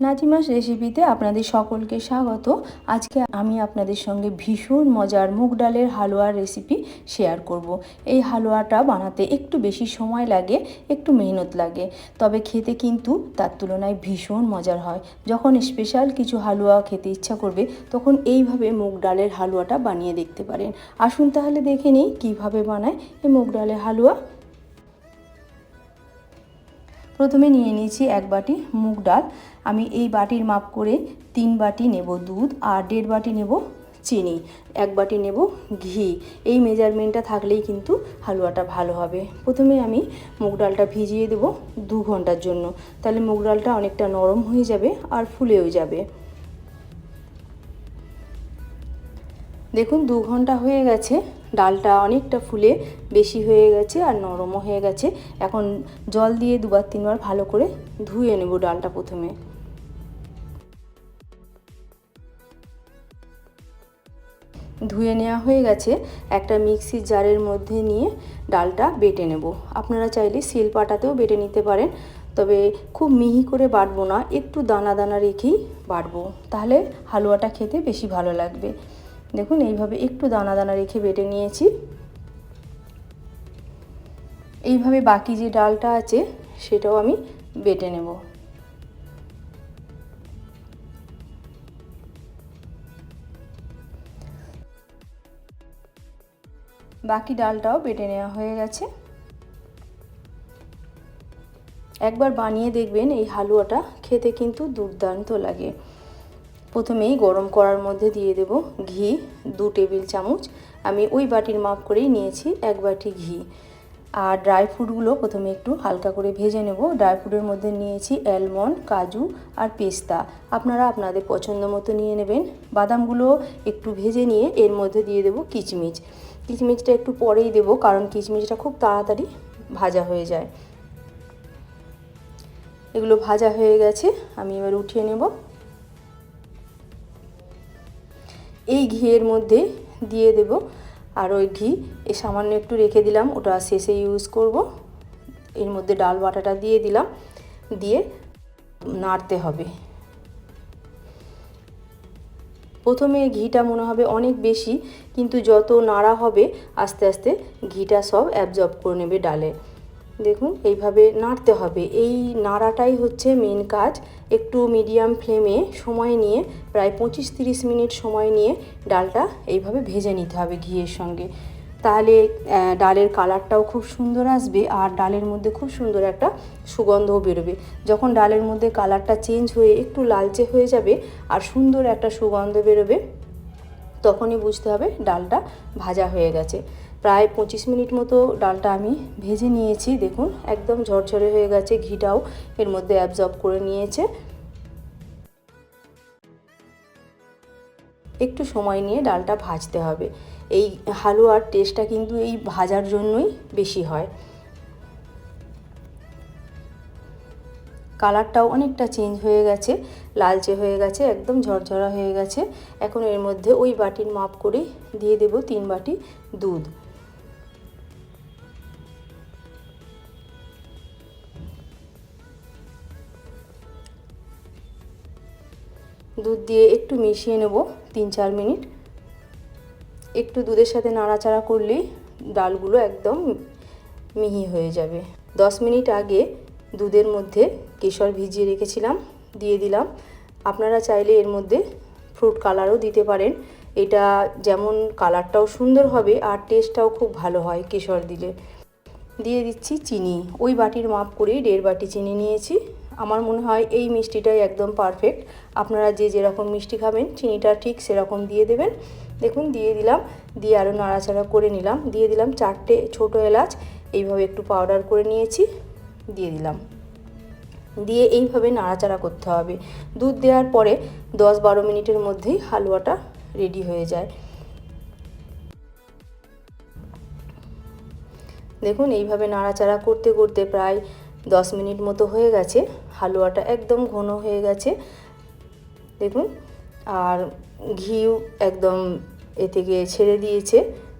নাজিমাস রেসিপিতে আপনাদের সকলকে স্বাগত। আজকে আমি আপনাদের সঙ্গে ভীষণ মজার মুগ ডালের হালুয়ার রেসিপি শেয়ার করব। এই হালুয়াটা বানাতে একটু বেশি সময় লাগে, একটু মেহনত লাগে। তবে খেতে কিন্তু তার তুলনায় ভীষণ মজার হয়। যখন স্পেশাল কিছু হালুয়া খেতে ইচ্ছা করবে, তখন এইভাবে মুগ ডালের হালুয়াটা বানিয়ে দেখতে পারেন। আসুন তাহলে দেখে নিই কীভাবে বানায় এই মুগ ডালের হালুয়া। প্রথমে নিয়ে নিয়েছি এক বাটি মুগ ডাল। আমি এই বাটির মাপ করে তিন বাটি নেব দুধ আর দেড় বাটি নেব চিনি, এক বাটি নেব ঘি। এই মেজারমেন্টটা থাকলেই কিন্তু হালুয়াটা ভালো হবে। প্রথমে আমি মুগ ডালটা ভিজিয়ে দেব দু ঘণ্টার জন্য। তাহলে মুগ ডালটা অনেকটা নরম হয়ে যাবে আর ফুলেও যাবে। দেখুন, দু ঘণ্টা হয়ে গেছে। ডালটা অনেকটা ফুলে বেশি হয়ে গেছে আর নরমও হয়ে গেছে। এখন জল দিয়ে দুবার তিনবার ভালো করে ধুয়ে নেব ডালটা প্রথমে। ধুয়ে নেওয়া হয়ে গেছে। একটা মিক্সির জারের মধ্যে নিয়ে ডালটা বেটে নেব। আপনারা চাইলে শিল পাটাতেও বেটে নিতে পারেন, তবে খুব মিহি করে বাটবো না, একটু দানা দানা রেখেই বাটবো। তাহলে হালুয়াটা খেতে বেশি ভালো লাগবে। দেখুন, এইভাবে একটু দানা দানা রেখে বেটে নিয়েছি। এইভাবে বাকি যে ডালটা আছে, সেটাও আমি বেটে নেব। বাকি ডালটাও বেটে নেওয়া হয়ে গেছে। একবার বানিয়ে দেখবেন, এই হালুয়াটা খেতে কিন্তু দুর্দান্ত লাগে। প্রথমেই গরম করার মধ্যে দিয়ে দেব ঘি, দু টেবিল চামচ। আমি ওই বাটির মাপ করেই নিয়েছি, এক বাটি ঘি। আর ড্রাই ফ্রুটগুলো প্রথমে একটু হালকা করে ভেজে নেব। ড্রাই ফ্রুটের মধ্যে নিয়েছি অ্যালমন্ড কাজু আর পেস্তা। আপনারা আপনাদের পছন্দ মতো নিয়ে নেবেন। বাদামগুলো একটু ভেজে নিয়ে এর মধ্যে দিয়ে দেব কিচমিচ। কিচমিচটা একটু পরেই দেব, কারণ কিচমিচটা খুব তাড়াতাড়ি ভাজা হয়ে যায়। এগুলো ভাজা হয়ে গেছে, আমি এবার উঠিয়ে নেব। এই ঘিয়ের মধ্যে দিয়ে দেব। আর ওই ঘি, এ সামান্য একটু রেখে দিলাম, ওটা শেষে ইউজ করব। এর মধ্যে ডাল বাটাটা দিয়ে দিলাম, দিয়ে নাড়তে হবে। প্রথমে ঘিটা মনে হবে অনেক বেশি, কিন্তু যত নাড়া হবে, আস্তে আস্তে ঘিটা সব অ্যাবজর্ব করে নেবে ডালে। দেখুন, এইভাবে নাড়তে হবে। এই নাড়াটাই হচ্ছে মেন কাজ। একটু মিডিয়াম ফ্লেমে সময় নিয়ে, প্রায় পঁচিশ তিরিশ মিনিট সময় নিয়ে ডালটা এইভাবে ভেজে নিতে হবে ঘিয়ের সঙ্গে। তাহলে ডালের কালারটাও খুব সুন্দর আসবে আর ডালের মধ্যে খুব সুন্দর একটা সুগন্ধও বেরোবে। যখন ডালের মধ্যে কালারটা চেঞ্জ হয়ে একটু লালচে হয়ে যাবে আর সুন্দর একটা সুগন্ধ বেরোবে, তখনই বুঝতে হবে ডালটা ভাজা হয়ে গেছে। প্রায় পঁচিশ মিনিট মতো ডালটা আমি ভেজে নিয়েছি। দেখুন, একদম ঝরঝরে হয়ে গেছে ঘিটাও, এর মধ্যে অ্যাবজর্ব করে নিয়েছে। একটু সময় নিয়ে ডালটা ভাজতে হবে। এই হালুয়ার টেস্টটা কিন্তু এই ভাজার জন্যই বেশি হয়। কালারটাও অনেকটা চেঞ্জ হয়ে গেছে, লালচে হয়ে গেছে, একদম ঝরঝরা হয়ে গেছে। এখন এর মধ্যে ওই বাটির মাপ করে দিয়ে দেব তিন বাটি দুধ। দুধ দিয়ে একটু মিশিয়ে নেব তিন চার মিনিট। একটু দুধের সাথে নাড়াচাড়া করলেই ডালগুলো একদম মিহি হয়ে যাবে। দশ মিনিট আগে দুধের মধ্যে কেশর ভিজিয়ে রেখেছিলাম, দিয়ে দিলাম। আপনারা চাইলে এর মধ্যে ফ্রুট কালারও দিতে পারেন। এটা যেমন কালারটাও সুন্দর হবে আর টেস্টটাও খুব ভালো হয় কেশর দিলে। দিয়ে দিচ্ছি চিনি। ওই বাটির মাপ করেই দেড় বাটি চিনি নিয়েছি। আমার মনে হয় এই মিষ্টিটাই একদম পারফেক্ট আপনারা যে যেরকম মিষ্টি খাবেন, চিনিটা ঠিক সেরকম দিয়ে দেবেন। দেখুন, দিয়ে দিলাম, দিয়ে আরও নাড়াচাড়া করে নিলাম। দিয়ে দিলাম চারটে ছোটো এলাচ, এইভাবে একটু পাউডার করে নিয়েছি, দিয়ে দিলাম। দিয়ে এইভাবে নাড়াচাড়া করতে হবে। দুধ দেওয়ার পরে দশ বারো মিনিটের মধ্যেই হালুয়াটা রেডি হয়ে যায়। দেখুন, এইভাবে নাড়াচাড়া করতে করতে প্রায় দশ মিনিট মতো হয়ে গেছে। হালুয়াটা একদম ঘন হয়ে গেছে। দেখুন, আর ঘিও একদম এ থেকে ছেড়ে দিয়েছে।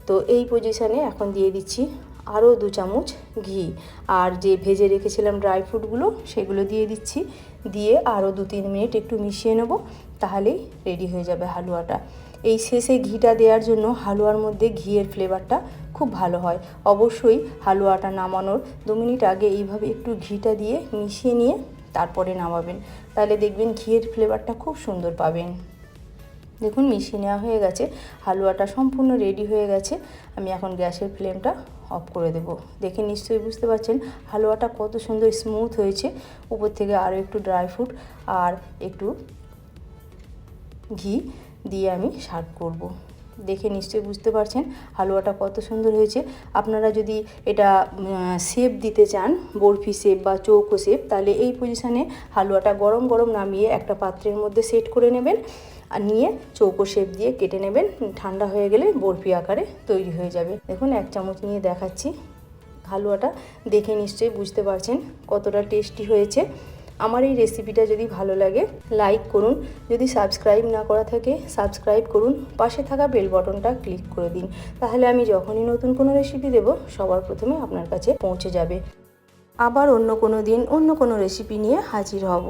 তো এই পজিশানে এখন দিয়ে দিচ্ছি আরও দু চামচ ঘি। আর যে ভেজে রেখেছিলাম ড্রাই ফ্রুটগুলো সেগুলো দিয়ে দিচ্ছি। দিয়ে আরও দু তিন মিনিট একটু মিশিয়ে নেব, তাহলেই রেডি হয়ে যাবে হালুয়াটা। এই শেষে ঘিটা দেওয়ার জন্য হালুয়ার মধ্যে ঘিয়ের ফ্লেভারটা খুব ভালো হয়। অবশ্যই হালুয়াটা নামানোর দু মিনিট আগে এইভাবে একটু ঘিটা দিয়ে মিশিয়ে নিয়ে তারপরে নামাবেন। তাহলে দেখবেন ঘিয়ের ফ্লেভারটা খুব সুন্দর পাবেন। দেখুন মিশিয়ে নেওয়া হয়ে গেছে। হালুয়াটা সম্পূর্ণ রেডি হয়ে গেছে। আমি এখন গ্যাসের ফ্লেমটা অফ করে দেব। দেখে নিশ্চয়ই বুঝতে পারছেন হালুয়াটা কত সুন্দর স্মুথ হয়েছে। উপর থেকে আরও একটু ড্রাই ফ্রুট আর একটু ঘি দিয়ে আমি সার্ভ করব। দেখে নিশ্চয়ই বুঝতে পারছেন হালুয়াটা কত সুন্দর হয়েছে। আপনারা যদি এটা শেপ দিতে চান, বরফি শেপ বা চৌকো শেপ তাহলে এই পজিশানে হালুয়াটা গরম গরম নামিয়ে একটা পাত্রের মধ্যে সেট করে নেবেন। আর নিয়ে চৌকো শেপ দিয়ে কেটে নেবেন, ঠান্ডা হয়ে গেলে বরফি আকারে তৈরি হয়ে যাবে। দেখুন, এক চামচ নিয়ে দেখাচ্ছি হালুয়াটা, দেখে নিশ্চয়ই বুঝতে পারছেন কতটা টেস্টি হয়েছে। আমার এই রেসিপিটা যদি ভালো লাগে লাইক করুন। যদি সাবস্ক্রাইব না করা থাকে সাবস্ক্রাইব করুন। পাশে থাকা বেল বটনটা ক্লিক করে দিন। তাহলে আমি যখনই নতুন কোনো রেসিপি দেব, সবার প্রথমে আপনার কাছে পৌঁছে যাবে। আবার অন্য কোনো দিন অন্য কোনো রেসিপি নিয়ে হাজির হব।